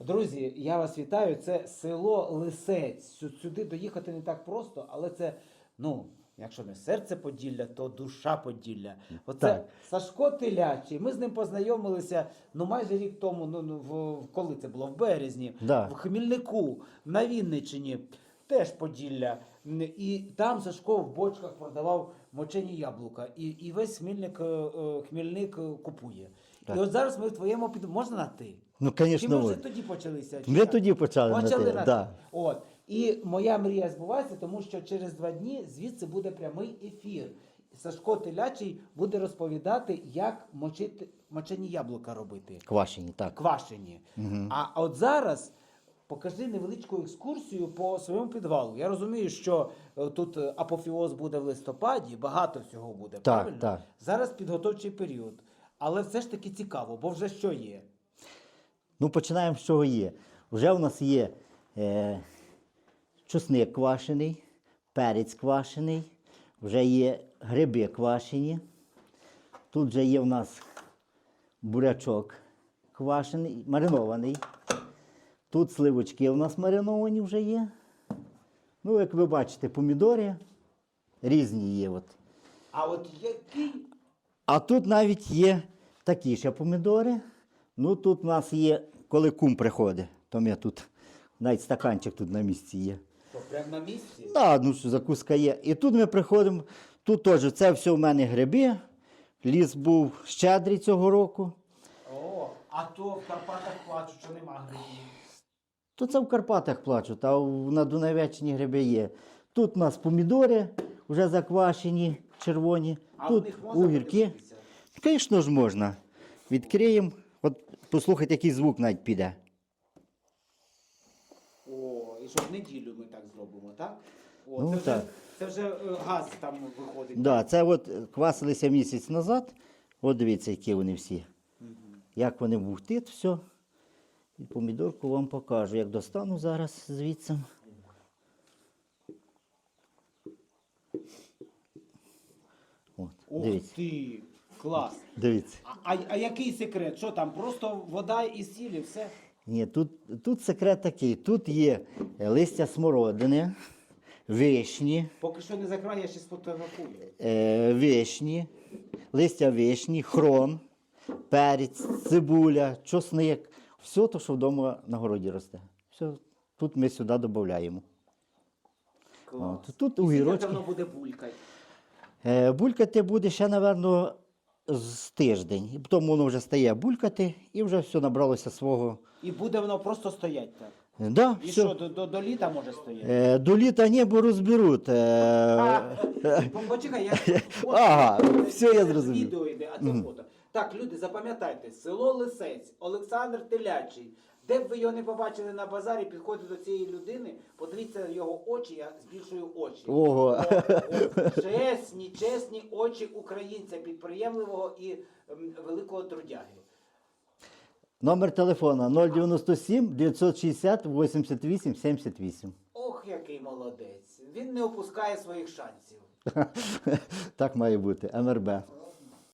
Друзі, я вас вітаю. Це село Лисець. Сю- Сюди доїхати не так просто, але це, ну, якщо не серце Поділля, то душа Поділля. Оце Так. Сашко Телячий. Ми з ним познайомилися ну майже рік тому. Ну, ну в, в- коли це було? В березні, Да. в Хмільнику, на Вінниччині. Теж Поділля. І там Сашко в бочках продавав мочені яблука. І, і весь хмільник, е, е, хмільник е, купує. Так. І от зараз ми в твоєму під... Можна на ти? Ну, Чи ми вже тоді почалися? Ми як? тоді почали на Почали те, на да. От. І моя мрія збувається, тому що через два дні звідси буде прямий ефір. Сашко Телячий буде розповідати, як мочити, мочені яблука робити. Квашені, так. Квашені. А от зараз покажи невеличку екскурсію по своєму підвалу. Я розумію, що е, тут е, апофіоз буде в листопаді, багато всього буде. Так, правильно? так. Зараз підготовчий період. Але все ж таки цікаво, бо вже що є? Ну, починаємо з чого є. Вже у нас є е, чесник квашений, перець квашений, вже є гриби квашені. Тут вже є в нас бурячок квашений, маринований. Тут сливочки у нас мариновані вже є. Ну, як ви бачите, помідори різні є. От. А от який А тут навіть є такі ще помідори. Ну тут у нас є, коли кум приходить, то ми тут навіть стаканчик тут на місці є. що, прямо на місці? Да, ну що закуска є. І тут ми приходимо, тут теж це все в мене гриби. Ліс був щедрий цього року. О, а то в Карпатах плачуть, що нема грибів. То це в Карпатах плачуть, а на Дунайвеччині гриби є. Тут у нас помідори вже заквашені, червоні. А тут огірки. Звісно ж можна. Відкриємо. От послухайте, який звук навіть піде. О, і що в неділю ми так зробимо, так? О, Ну, це, Вже, це вже е, газ там виходить. Да, це от квасилися місяць назад. От дивіться, які вони всі. Як вони бухтить, все. І помідорку вам покажу, як достану зараз звідси. От, Ух дивіться, ти, клас. дивіться. А, а, а який секрет? Що там? Просто вода і сіль і все? Ні, тут, тут секрет такий. Тут є листя смородини, вишні, Поки що не закривай, я ще сфотографую. е, вишні, листя вишні, хрон, перець, цибуля, чосник. Все те, що вдома на городі росте. Все, тут ми сюди додаємо. От, тут огірочки. воно буде булькати? Е, булькати буде ще, напевно, з тиждень. Потім воно вже стає булькати і вже все набралося свого. І буде воно просто стоять так. Да, І все. що, до, до, до літа може стояти? Е, до літа небо розберуть. Е, Ну, Почекай, я Ага, все, я зрозумів. Відео йде, а це фото. Так, люди, запам'ятайте, село Лисець, Олександр Телячий. Де б ви його не побачили на базарі, підходьте до цієї людини, подивіться його очі, я збільшую очі. Ого. О, чесні, чесні очі українця, підприємливого і ем, великого трудяги. Номер телефона 097 960 88 78. Ох, який молодець. Він не опускає своїх шансів. Так має бути. МРБ.